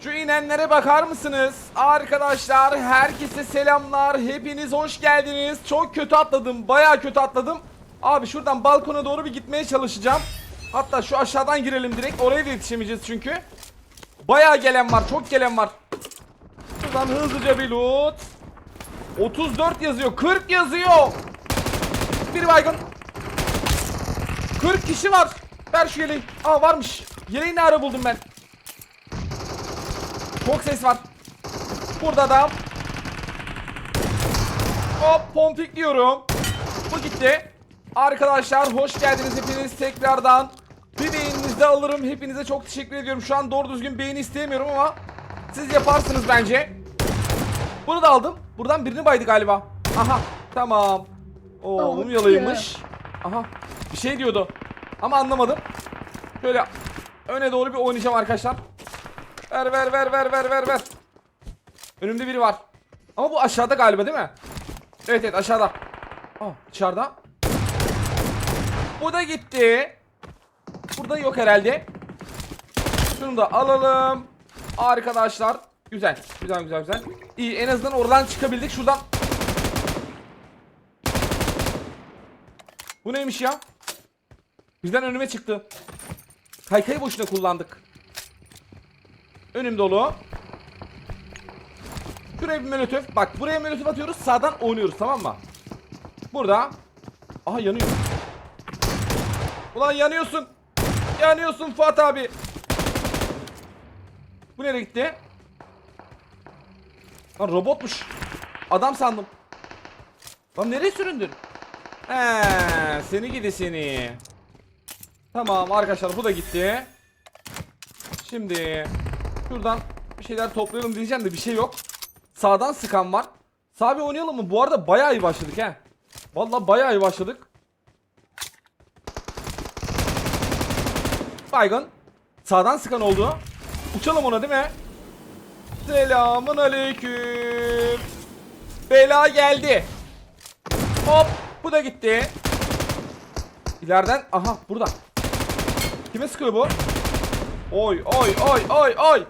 Şu inenlere bakar mısınız? Arkadaşlar herkese selamlar. Hepiniz hoş geldiniz. Çok kötü atladım. Baya kötü atladım. Abi şuradan balkona doğru bir gitmeye çalışacağım. Hatta şu aşağıdan girelim direkt. Oraya da yetişemeyeceğiz çünkü. Baya gelen var. Çok gelen var. Şuradan hızlıca bir loot. 34 yazıyor. 40 yazıyor. Bir baygın. 40 kişi var. Ver şu yeleği. Aa varmış. Yeleği ne ara buldum ben. Çok ses var. Burada da. Hop pompikliyorum. Bu gitti. Arkadaşlar hoş geldiniz hepiniz tekrardan. Bir beğeninizi alırım. Hepinize çok teşekkür ediyorum. Şu an doğru düzgün beğeni istemiyorum ama siz yaparsınız bence. Bunu da aldım. Buradan birini baydı galiba. Aha tamam. Oo mumyalıymış. Aha bir şey diyordu. Ama anlamadım. Şöyle öne doğru bir oynayacağım arkadaşlar. Ver ver ver ver ver ver ver. Önümde biri var. Ama bu aşağıda galiba değil mi? Evet evet aşağıda. Aa dışarıda. Bu da gitti. Burada yok herhalde. Şunu da alalım. Arkadaşlar. Güzel. Güzel güzel güzel. İyi en azından oradan çıkabildik. Şuradan. Bu neymiş ya? Birden önüme çıktı. Kaykayı boşuna kullandık. Önüm dolu. Şuraya bir molotof. Bak buraya molotof atıyoruz. Sağdan oynuyoruz tamam mı? Burada. Aha yanıyor. Ulan yanıyorsun. Yanıyorsun Fuat abi. Bu nereye gitti? Lan robotmuş. Adam sandım. Lan nereye süründün? He, seni gidi seni. Tamam arkadaşlar bu da gitti. Şimdi şuradan bir şeyler toplayalım diyeceğim de bir şey yok. Sağdan sıkan var. Sağ bir oynayalım mı? Bu arada bayağı iyi başladık he. Vallahi bayağı iyi başladık. Baygın. Sağdan sıkan oldu. Uçalım ona değil mi? Selamun aleyküm. Bela geldi. Hop. Bu da gitti. İleriden. Aha burada. Kime sıkıyor bu? Oy oy oy oy oy.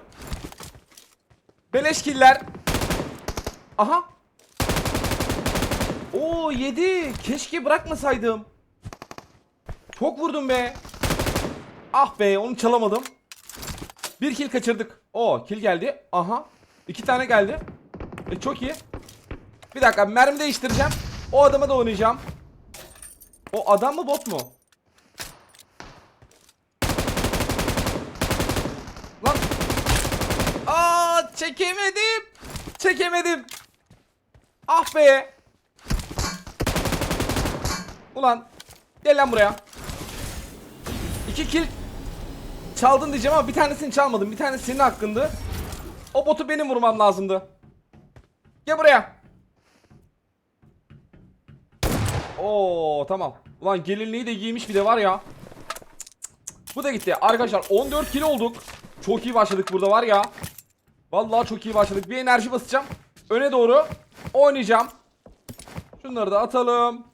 Beleş killer. Aha. Oo yedi. Keşke bırakmasaydım. Çok vurdum be. Ah be onu çalamadım. Bir kill kaçırdık. Oo kill geldi. Aha. İki tane geldi. E, çok iyi. Bir dakika mermi değiştireceğim. O adama da oynayacağım. O adam mı bot mu? Lan. Aa çekemedim. Çekemedim. Ah be. Ulan. Gel lan buraya. İki kill çaldın diyeceğim ama bir tanesini çalmadım. Bir tanesi senin hakkındı. O botu benim vurmam lazımdı. Gel buraya. Oo tamam. Ulan gelinliği de giymiş bir de var ya. Bu da gitti. Arkadaşlar 14 kilo olduk. Çok iyi başladık burada var ya. Vallahi çok iyi başladık. Bir enerji basacağım. Öne doğru oynayacağım. Şunları da atalım.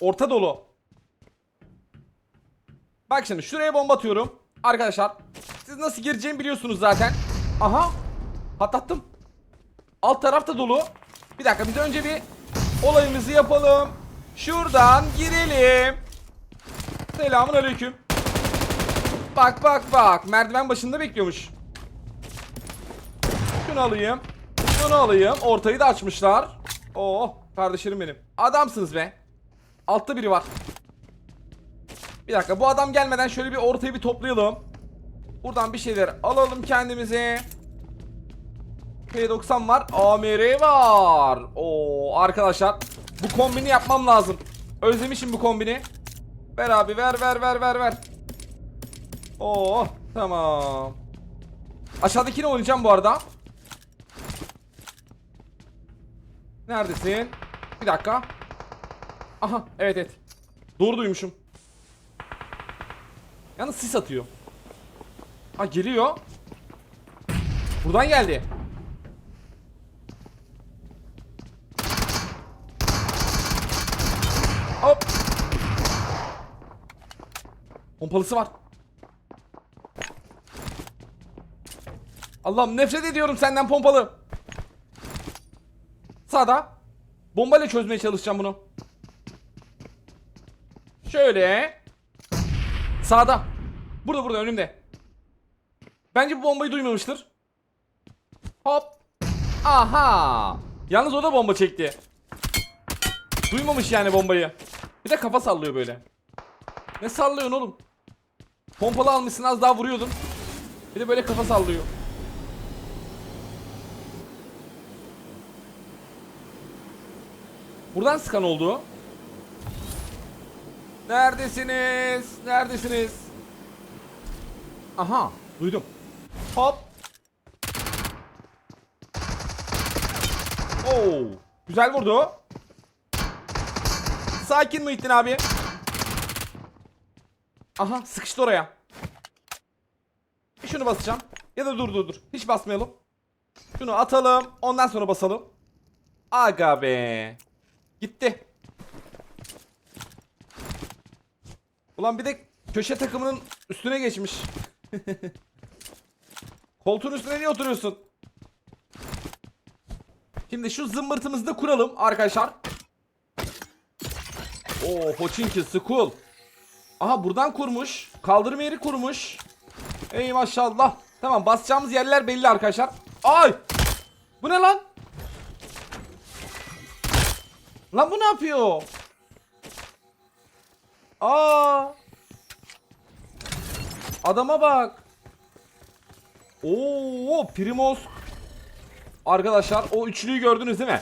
Orta dolu. Bak şimdi şuraya bomba atıyorum. Arkadaşlar siz nasıl gireceğimi biliyorsunuz zaten. Aha. Patlattım. Alt tarafta dolu. Bir dakika biz önce bir olayımızı yapalım. Şuradan girelim. Selamun aleyküm. Bak bak bak. Merdiven başında bekliyormuş. Şunu alayım. Şunu alayım. Ortayı da açmışlar. Oo kardeşlerim benim. Adamsınız be. Altta biri var. Bir dakika bu adam gelmeden şöyle bir ortayı bir toplayalım. Buradan bir şeyler alalım kendimize. P90 var. AMR var. Oo arkadaşlar bu kombini yapmam lazım. Özlemişim bu kombini. Ver abi ver ver ver ver ver. Oo tamam. Aşağıdakini oynayacağım bu arada. Neredesin? Bir dakika. Aha evet evet. Doğru duymuşum. Yalnız sis atıyor. Ha geliyor. Buradan geldi. Hop. Pompalısı var. Allah'ım nefret ediyorum senden pompalı. Sağda. Bombayla çözmeye çalışacağım bunu. Şöyle. Sağda. Burada burada önümde. Bence bu bombayı duymamıştır. Hop. Aha. Yalnız o da bomba çekti. Duymamış yani bombayı. Bir de kafa sallıyor böyle. Ne sallıyorsun oğlum? Pompalı almışsın az daha vuruyordun. Bir de böyle kafa sallıyor. Buradan sıkan oldu. Neredesiniz? Neredesiniz? Aha, duydum. Hop. Oo, güzel vurdu. Sakin Muhittin abi. Aha, sıkıştı oraya. Şunu basacağım. Ya da dur dur dur. Hiç basmayalım. Şunu atalım. Ondan sonra basalım. Aga be. Gitti. Ulan bir de köşe takımının üstüne geçmiş. Koltuğun üstüne niye oturuyorsun? Şimdi şu zımbırtımızı da kuralım arkadaşlar. Oo Pochinki school. Aha buradan kurmuş. Kaldırma yeri kurmuş. Ey maşallah. Tamam basacağımız yerler belli arkadaşlar. Ay! Bu ne lan? Lan bu ne yapıyor? Aa! Adama bak. Oo, Primos. Arkadaşlar o üçlüyü gördünüz değil mi?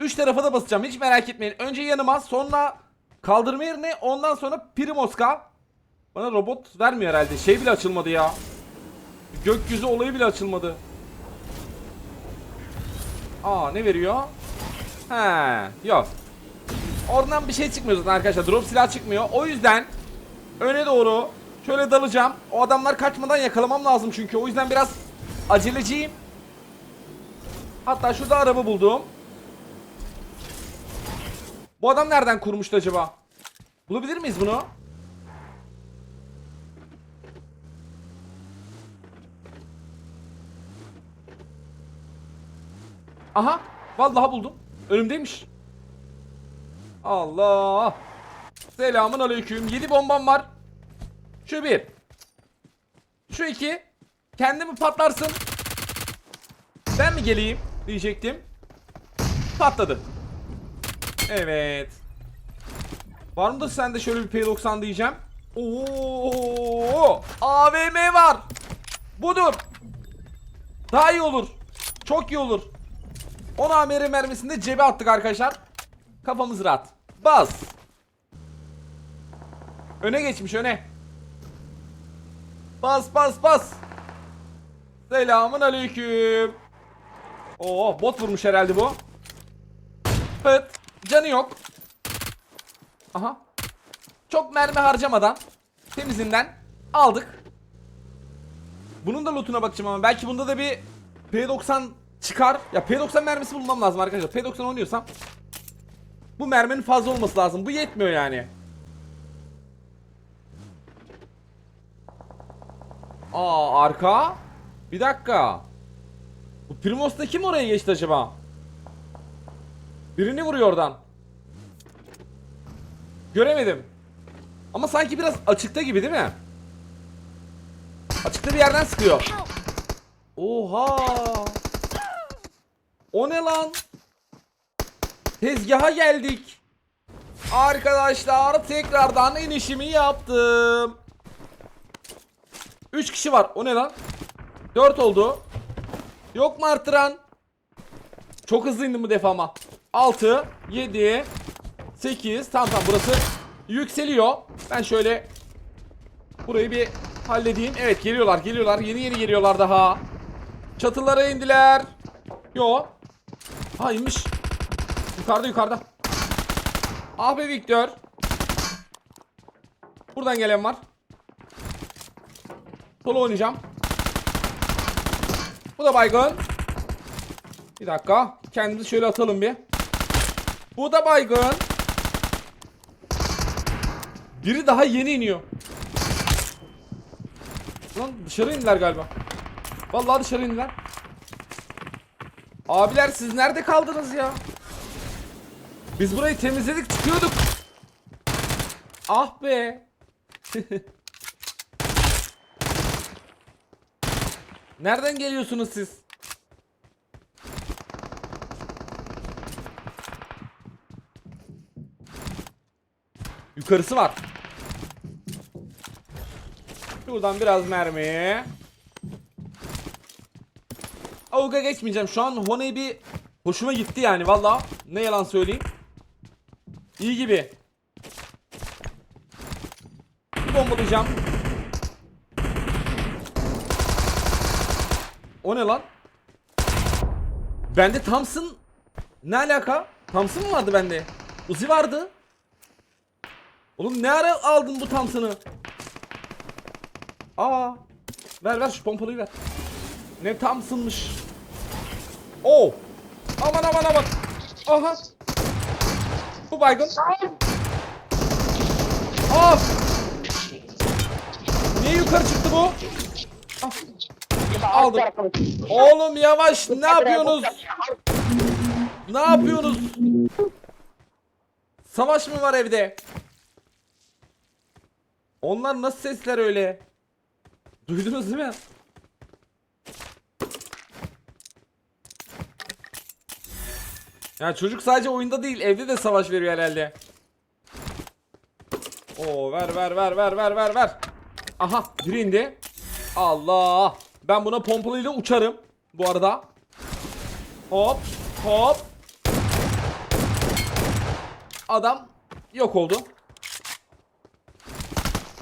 Üç tarafa da basacağım hiç merak etmeyin. Önce yanıma sonra kaldırma yerine ondan sonra Primoska. Bana robot vermiyor herhalde. Şey bile açılmadı ya. Gökyüzü olayı bile açılmadı. Aa ne veriyor? He yok. Oradan bir şey çıkmıyor zaten arkadaşlar. Drop silah çıkmıyor. O yüzden öne doğru şöyle dalacağım. O adamlar kaçmadan yakalamam lazım çünkü. O yüzden biraz aceleciyim. Hatta şurada araba buldum. Bu adam nereden kurmuştu acaba? Bulabilir miyiz bunu? Aha. Vallahi buldum. Önümdeymiş. Allah. Selamun aleyküm. 7 bombam var. Şu bir. Şu iki. Kendimi patlarsın. Ben mi geleyim diyecektim. Patladı. Evet. Var mıdır sende şöyle bir P90 diyeceğim. Oo! AVM var. Budur. Daha iyi olur. Çok iyi olur. 10 AMR mermisini de cebe attık arkadaşlar. Kafamız rahat. Bas. Öne geçmiş öne. Bas bas bas. Selamun aleyküm. Oo bot vurmuş herhalde bu. Pıt. Canı yok. Aha. Çok mermi harcamadan temizinden aldık. Bunun da lootuna bakacağım ama belki bunda da bir P90 çıkar. Ya P90 mermisi bulmam lazım arkadaşlar. P90 oynuyorsam bu merminin fazla olması lazım. Bu yetmiyor yani. Aa arka. Bir dakika. Bu Primos'ta kim oraya geçti acaba? Birini vuruyor oradan. Göremedim. Ama sanki biraz açıkta gibi değil mi? Açıkta bir yerden sıkıyor. Oha. O ne lan? Tezgaha geldik. Arkadaşlar tekrardan inişimi yaptım. 3 kişi var. O ne lan? 4 oldu. Yok mu artıran? Çok hızlı indim bu defa ama. 6, 7, 8. Tamam tamam burası yükseliyor. Ben şöyle burayı bir halledeyim. Evet geliyorlar geliyorlar. Yeni yeni geliyorlar daha. Çatılara indiler. Yo. Ha inmiş. Yukarıda yukarıda. Ah be Victor. Buradan gelen var. Solo oynayacağım. Bu da baygın. Bir dakika. Kendimizi şöyle atalım bir. Bu da baygın. Biri daha yeni iniyor. Lan dışarı indiler galiba. Vallahi dışarı indiler. Abiler siz nerede kaldınız ya? Biz burayı temizledik çıkıyorduk. Ah be. Nereden geliyorsunuz siz? Yukarısı var. Şuradan biraz mermi. Avuga geçmeyeceğim. Şu an Honey bir hoşuma gitti yani valla. Ne yalan söyleyeyim. İyi gibi. Bombalayacağım. O ne lan? Bende Thompson ne alaka? Thompson mı vardı bende? Uzi vardı. Oğlum ne ara aldın bu Thompson'ı? Aa. Ver ver şu pompalıyı ver. Ne Thompson'mış. Oo. Aman aman aman. Aha. Bu baygın. Of. Niye yukarı çıktı bu? Ah. Aldım. Oğlum yavaş ne yapıyorsunuz? Ne yapıyorsunuz? Savaş mı var evde? Onlar nasıl sesler öyle? Duydunuz değil mi? Ya çocuk sadece oyunda değil evde de savaş veriyor herhalde. Oo ver ver ver ver ver ver ver. Aha biri indi. Allah. Ben buna pompalıyla uçarım. Bu arada. Hop hop. Adam yok oldu.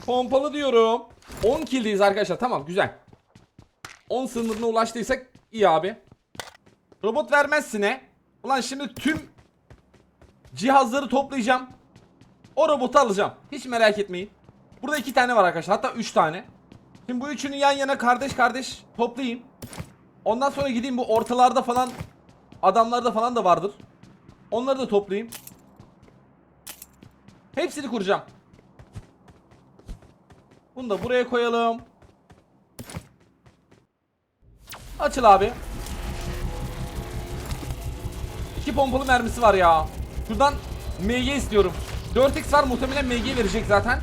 Pompalı diyorum. 10 kill'deyiz arkadaşlar. Tamam güzel. 10 sınırına ulaştıysak iyi abi. Robot vermezsin he. Ulan şimdi tüm cihazları toplayacağım. O robotu alacağım. Hiç merak etmeyin. Burada iki tane var arkadaşlar. Hatta üç tane. Şimdi bu üçünü yan yana kardeş kardeş toplayayım. Ondan sonra gideyim bu ortalarda falan adamlarda falan da vardır. Onları da toplayayım. Hepsini kuracağım. Bunu da buraya koyalım. Açıl abi. İki pompalı mermisi var ya. Şuradan MG istiyorum. 4x var muhtemelen MG verecek zaten.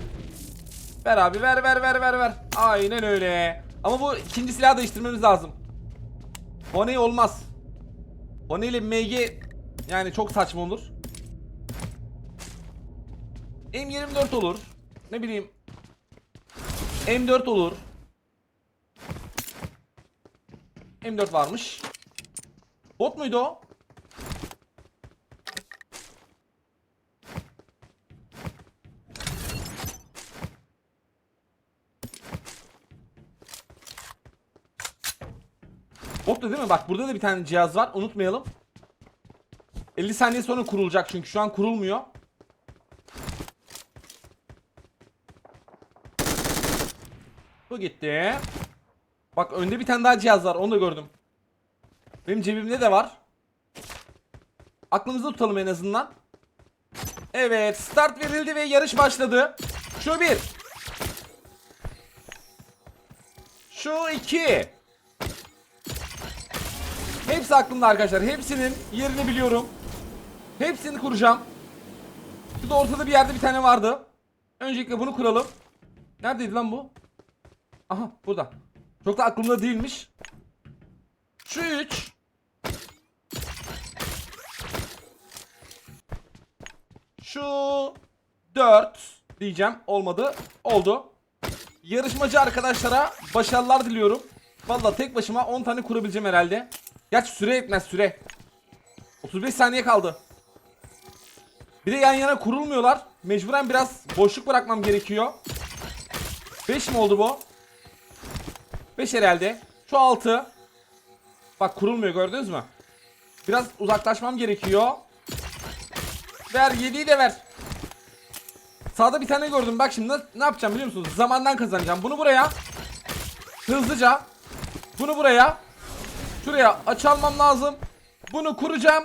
Ver abi ver ver ver ver ver. Aynen öyle. Ama bu ikinci silahı değiştirmemiz lazım. Honey olmaz. Honey ile MG yani çok saçma olur. M24 olur. Ne bileyim. M4 olur. M4 varmış. Bot muydu o? Bot da değil mi? Bak burada da bir tane cihaz var. Unutmayalım. 50 saniye sonra kurulacak çünkü şu an kurulmuyor. Bu gitti. Bak önde bir tane daha cihaz var. Onu da gördüm. Benim cebimde de var. Aklımızda tutalım en azından. Evet. Start verildi ve yarış başladı. Şu bir. Şu iki. Hepsi aklımda arkadaşlar. Hepsinin yerini biliyorum. Hepsini kuracağım. Şurada ortada bir yerde bir tane vardı. Öncelikle bunu kuralım. Neredeydi lan bu? Aha burada. Çok da aklımda değilmiş. Şu 3. Şu 4 diyeceğim. Olmadı. Oldu. Yarışmacı arkadaşlara başarılar diliyorum. Vallahi tek başıma 10 tane kurabileceğim herhalde. Gerçi süre etmez süre. 35 saniye kaldı. Bir de yan yana kurulmuyorlar. Mecburen biraz boşluk bırakmam gerekiyor. 5 mi oldu bu? 5 herhalde. Şu 6. Bak kurulmuyor gördünüz mü? Biraz uzaklaşmam gerekiyor. Ver 7'yi de ver. Sağda bir tane gördüm. Bak şimdi ne yapacağım biliyor musunuz? Zamandan kazanacağım. Bunu buraya. Hızlıca. Bunu buraya. Şuraya aç almam lazım. Bunu kuracağım.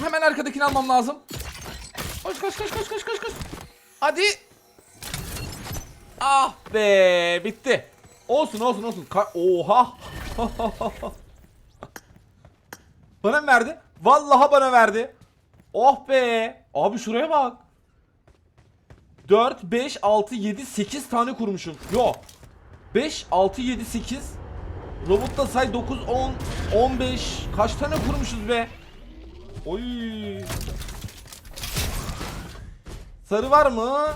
Hemen arkadakini almam lazım. Koş koş koş koş koş koş koş. Hadi. Ah be bitti. Olsun olsun olsun. Ka- Oha. bana mı verdi? Vallahi bana verdi. Oh be. Abi şuraya bak. 4, 5, 6, 7, 8 tane kurmuşum. Yo. 5, 6, 7, 8. Robotta say 9, 10, 15. Kaç tane kurmuşuz be? Oy. Sarı var mı?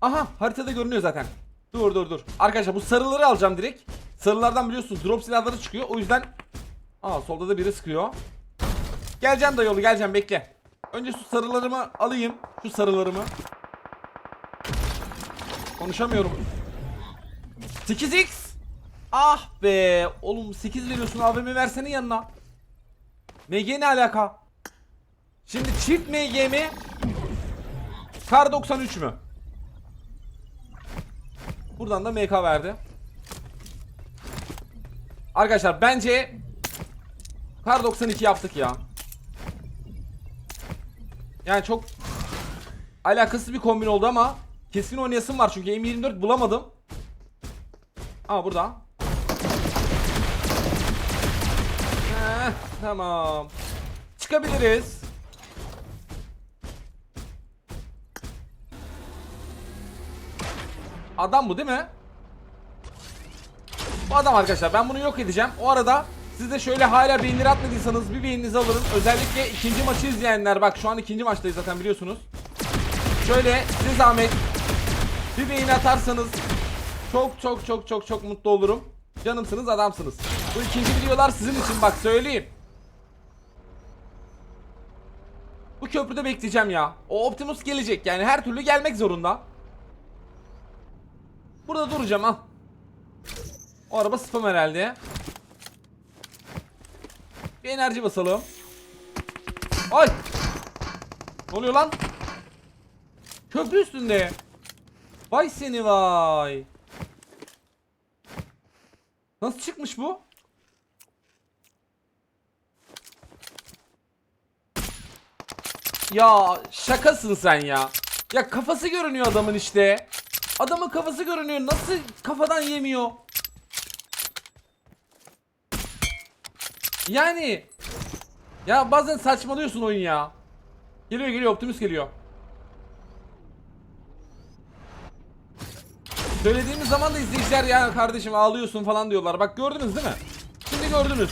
Aha haritada görünüyor zaten. Dur dur dur. Arkadaşlar bu sarıları alacağım direkt. Sarılardan biliyorsunuz drop silahları çıkıyor. O yüzden Aa solda da biri sıkıyor. Geleceğim dayıoğlu geleceğim bekle. Önce şu sarılarımı alayım. Şu sarılarımı. Konuşamıyorum. 8x. Ah be. Oğlum 8 veriyorsun AVM versene yanına. MG ne alaka? Şimdi çift MG mi? Kar 93 mü? Buradan da MK verdi. Arkadaşlar bence Kar 92 yaptık ya. Yani çok alakasız bir kombin oldu ama kesin oynayasım var çünkü M24 bulamadım. Ama burada. Tamam. Çıkabiliriz. Adam bu değil mi? Bu adam arkadaşlar ben bunu yok edeceğim. O arada siz de şöyle hala beğenileri atmadıysanız bir beğeninizi alırım. Özellikle ikinci maçı izleyenler bak şu an ikinci maçtayız zaten biliyorsunuz. Şöyle size zahmet bir beğeni atarsanız çok çok çok çok çok mutlu olurum. Canımsınız adamsınız. Bu ikinci videolar sizin için bak söyleyeyim. Bu köprüde bekleyeceğim ya. O Optimus gelecek yani her türlü gelmek zorunda. Burada duracağım ha. O araba spam herhalde. Bir enerji basalım. Ay! Ne oluyor lan? Köprü üstünde. Vay seni vay. Nasıl çıkmış bu? Ya şakasın sen ya. Ya kafası görünüyor adamın işte. Adamın kafası görünüyor. Nasıl kafadan yemiyor? Yani ya bazen saçmalıyorsun oyun ya. Geliyor geliyor Optimus geliyor. Söylediğimiz zaman da izleyiciler ya kardeşim ağlıyorsun falan diyorlar. Bak gördünüz değil mi? Şimdi gördünüz.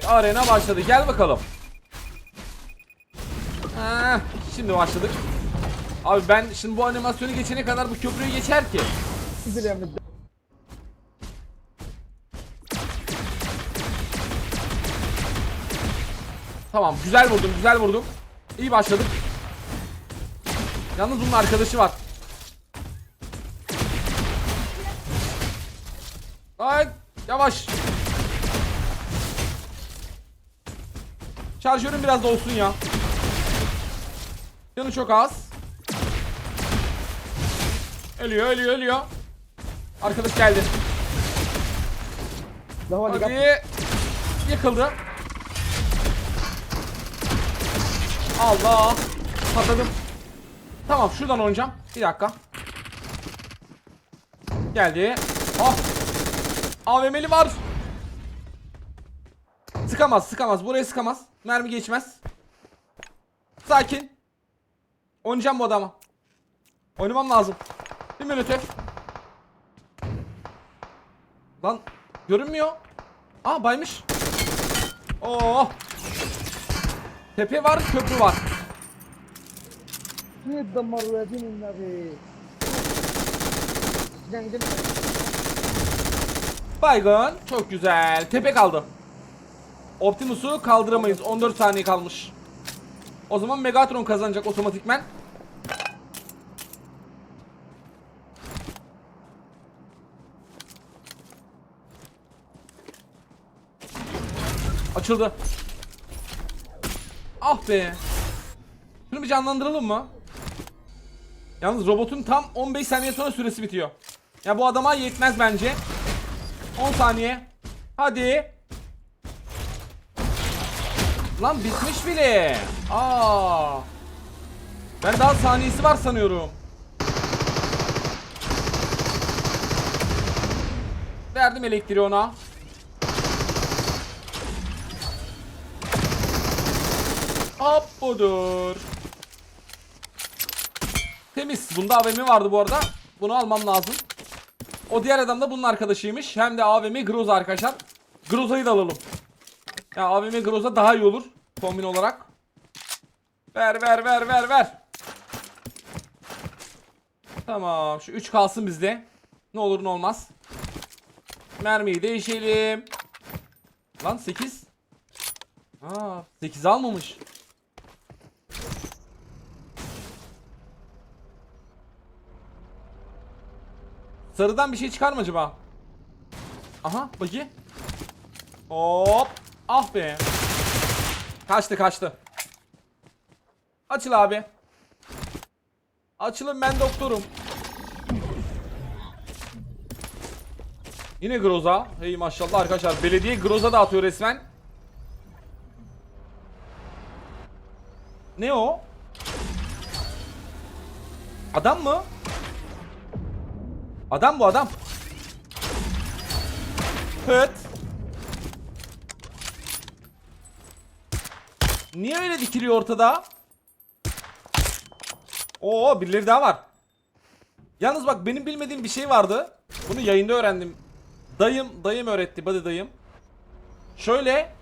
Evet arena başladı. Gel bakalım. Ha, şimdi başladık. Abi ben şimdi bu animasyonu geçene kadar bu köprüyü geçer ki. Tamam güzel vurdum güzel vurdum. İyi başladık. Yalnız bunun arkadaşı var. Ay yavaş. Şarjörüm biraz da olsun ya. Canı çok az. Ölüyor ölüyor ölüyor. Arkadaş geldi. Hadi. Yıkıldı. Allah. Patladım. Tamam şuradan oynayacağım. Bir dakika. Geldi. Ah. AVM'li var. Sıkamaz sıkamaz. Buraya sıkamaz. Mermi geçmez. Sakin. Oynayacağım bu adama. Oynamam lazım. Bir minute. Lan görünmüyor. Aa baymış. Oo. Tepe var, köprü var. Ne damarladın. Giden giden. Baygın. Çok güzel. Tepe kaldı. Optimus'u kaldıramayız. 14 saniye kalmış. O zaman Megatron kazanacak otomatikmen. Açıldı. Ah be. Şunu bir canlandıralım mı? Yalnız robotun tam 15 saniye sonra süresi bitiyor. Ya bu adama yetmez bence. 10 saniye. Hadi. Lan bitmiş bile. Aa. Ben daha saniyesi var sanıyorum. Verdim elektriği ona. Hop budur. Temiz. Bunda AVM vardı bu arada. Bunu almam lazım. O diğer adam da bunun arkadaşıymış. Hem de AVM Groza arkadaşlar. Groza'yı da alalım. Ya AVM Groza daha iyi olur. Kombin olarak. Ver ver ver ver ver. Tamam. Şu 3 kalsın bizde. Ne olur ne olmaz. Mermiyi değişelim. Lan 8. Aa 8 almamış. Sarıdan bir şey çıkar mı acaba? Aha bakayım. Hop. Ah be. Kaçtı kaçtı. Açıl abi. Açılın ben doktorum. Yine Groza. Hey maşallah arkadaşlar. Belediye Groza da atıyor resmen. Ne o? Adam mı? Adam bu adam. Hıt. Niye öyle dikiliyor ortada? Oo birileri daha var. Yalnız bak benim bilmediğim bir şey vardı. Bunu yayında öğrendim. Dayım, dayım öğretti, buddy dayım. Şöyle.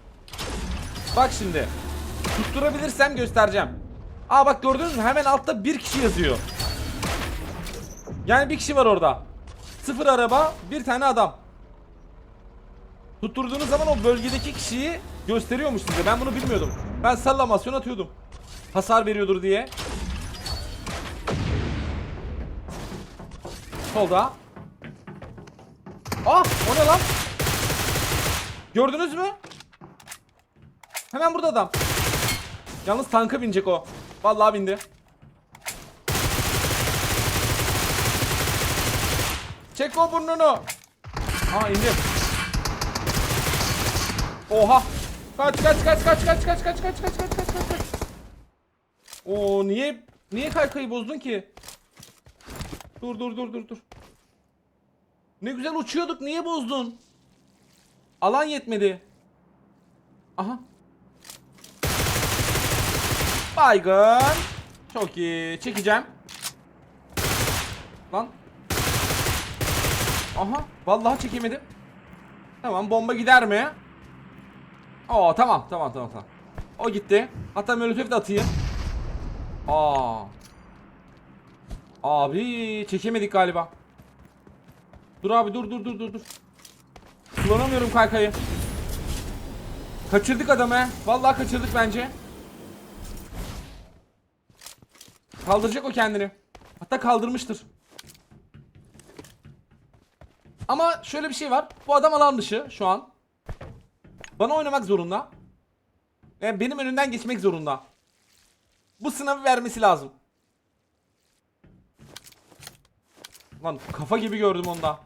Bak şimdi. Tutturabilirsem göstereceğim. Aa bak gördünüz mü? Hemen altta bir kişi yazıyor. Yani bir kişi var orada. Sıfır araba, bir tane adam. Tutturduğunuz zaman o bölgedeki kişiyi gösteriyormuş size. Ben bunu bilmiyordum. Ben sallamasyon atıyordum. Hasar veriyordur diye. Solda. Ah o ne lan? Gördünüz mü? Hemen burada adam. Yalnız tanka binecek o. Vallahi bindi. Çek o burnunu. Aa indi. Oha. Kaç kaç kaç kaç kaç kaç kaç kaç kaç kaç kaç kaç kaç. Oo niye niye kaykayı bozdun ki? Dur dur dur dur dur. Ne güzel uçuyorduk niye bozdun? Alan yetmedi. Aha. Baygın. Çok iyi. Çekeceğim. Lan. Aha. Vallahi çekemedim. Tamam bomba gider mi? Oo tamam tamam tamam tamam. O gitti. Hatta molotof de atayım. Aa. Abi çekemedik galiba. Dur abi dur dur dur dur dur. Kullanamıyorum kaykayı. Kaçırdık adamı. Vallahi kaçırdık bence. Kaldıracak o kendini. Hatta kaldırmıştır. Ama şöyle bir şey var. Bu adam alan dışı şu an. Bana oynamak zorunda. Yani benim önünden geçmek zorunda. Bu sınavı vermesi lazım. Lan kafa gibi gördüm onda.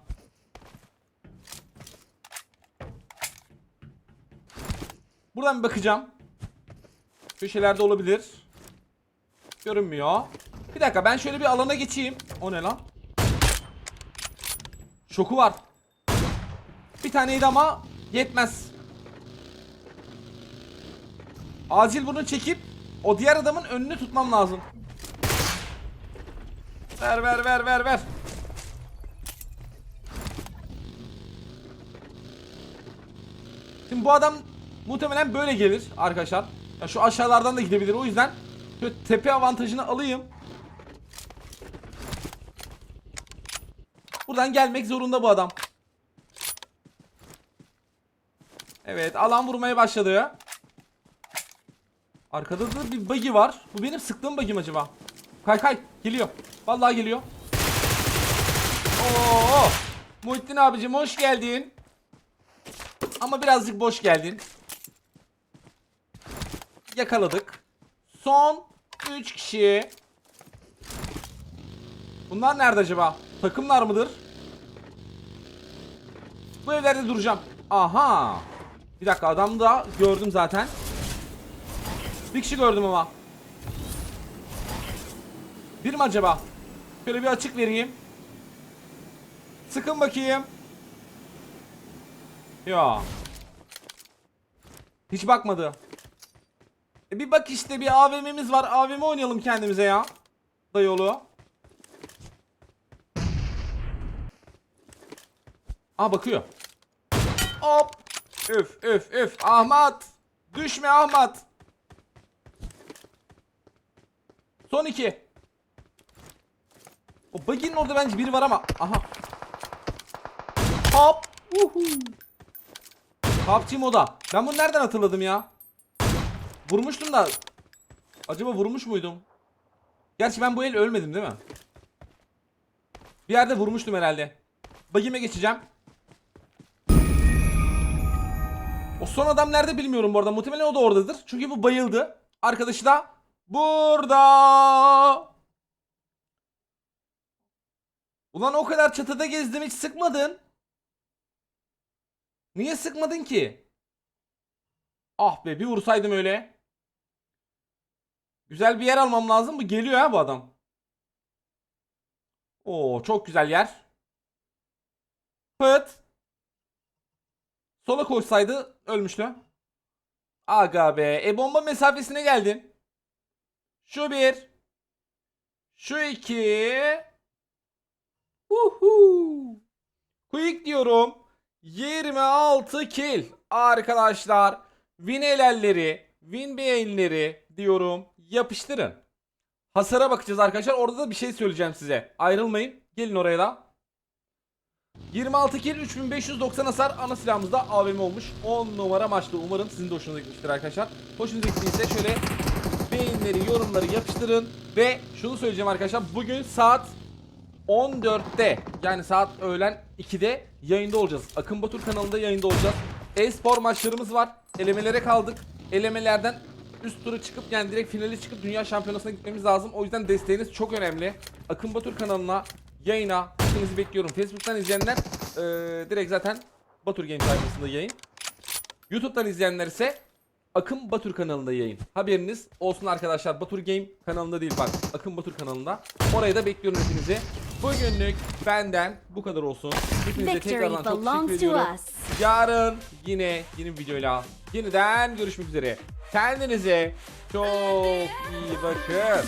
Buradan bir bakacağım. Köşelerde olabilir. Görünmüyor. Bir dakika ben şöyle bir alana geçeyim. O ne lan? Şoku var. Bir taneydi ama yetmez. Acil bunu çekip o diğer adamın önünü tutmam lazım. Ver ver ver ver ver. Şimdi bu adam muhtemelen böyle gelir arkadaşlar. Ya şu aşağılardan da gidebilir. O yüzden tepe avantajını alayım. Buradan gelmek zorunda bu adam. Evet alan vurmaya başladı. Arkada da bir buggy var. Bu benim sıktığım buggy mi acaba? Kay kay geliyor. Vallahi geliyor. Oo! Muhittin abicim hoş geldin. Ama birazcık boş geldin. Yakaladık. Son 3 kişi. Bunlar nerede acaba? Takımlar mıdır? Bu evlerde duracağım. Aha. Bir dakika adam da gördüm zaten. Bir kişi gördüm ama. Bir mi acaba? Şöyle bir açık vereyim. Sıkın bakayım. Ya. Hiç bakmadı. E bir bak işte bir AVM'miz var. AVM oynayalım kendimize ya. Dayolu. Aa bakıyor. Hop. Üf üf üf. Ahmet. Düşme Ahmet. Son iki. O baginin orada bence biri var ama. Aha. Hop. Uhu. PUBG moda. Ben bunu nereden hatırladım ya? Vurmuştum da. Acaba vurmuş muydum? Gerçi ben bu el ölmedim değil mi? Bir yerde vurmuştum herhalde. Bagime geçeceğim. O son adam nerede bilmiyorum bu arada. Muhtemelen o da oradadır. Çünkü bu bayıldı. Arkadaşı da burada. Ulan o kadar çatıda gezdim hiç sıkmadın. Niye sıkmadın ki? Ah be bir vursaydım öyle. Güzel bir yer almam lazım mı? Geliyor ha bu adam. Oo çok güzel yer. Pıt. Sola koşsaydı ölmüştü. Aga be. E bomba mesafesine geldin. Şu bir. Şu iki. Uhu. Quick diyorum. 26 kill. Arkadaşlar. Win helalleri. Win beğenileri diyorum. Yapıştırın. Hasara bakacağız arkadaşlar. Orada da bir şey söyleyeceğim size. Ayrılmayın. Gelin oraya da. 26 kill 3590 hasar ana silahımızda AVM olmuş. 10 numara maçta. Umarım sizin de hoşunuza gitmiştir arkadaşlar. Hoşunuza gittiyse şöyle beğenileri, yorumları yapıştırın. Ve şunu söyleyeceğim arkadaşlar. Bugün saat 14'te yani saat öğlen 2'de yayında olacağız. Akın Batur kanalında yayında olacağız. E-spor maçlarımız var. Elemelere kaldık. Elemelerden üst tura çıkıp yani direkt finale çıkıp dünya şampiyonasına gitmemiz lazım. O yüzden desteğiniz çok önemli. Akın Batur kanalına yayına hepinizi bekliyorum. Facebook'tan izleyenler eee, direkt zaten Batur Game sayfasında yayın. YouTube'dan izleyenler ise Akın Batur kanalında yayın. Haberiniz olsun arkadaşlar. Batur Game kanalında değil bak. Akın Batur kanalında. Oraya da bekliyorum hepinizi. Bugünlük benden bu kadar olsun. Hepinize tekrardan çok teşekkür ediyorum. Yarın yine yeni bir videoyla yeniden görüşmek üzere. Kendinize çok iyi bakın.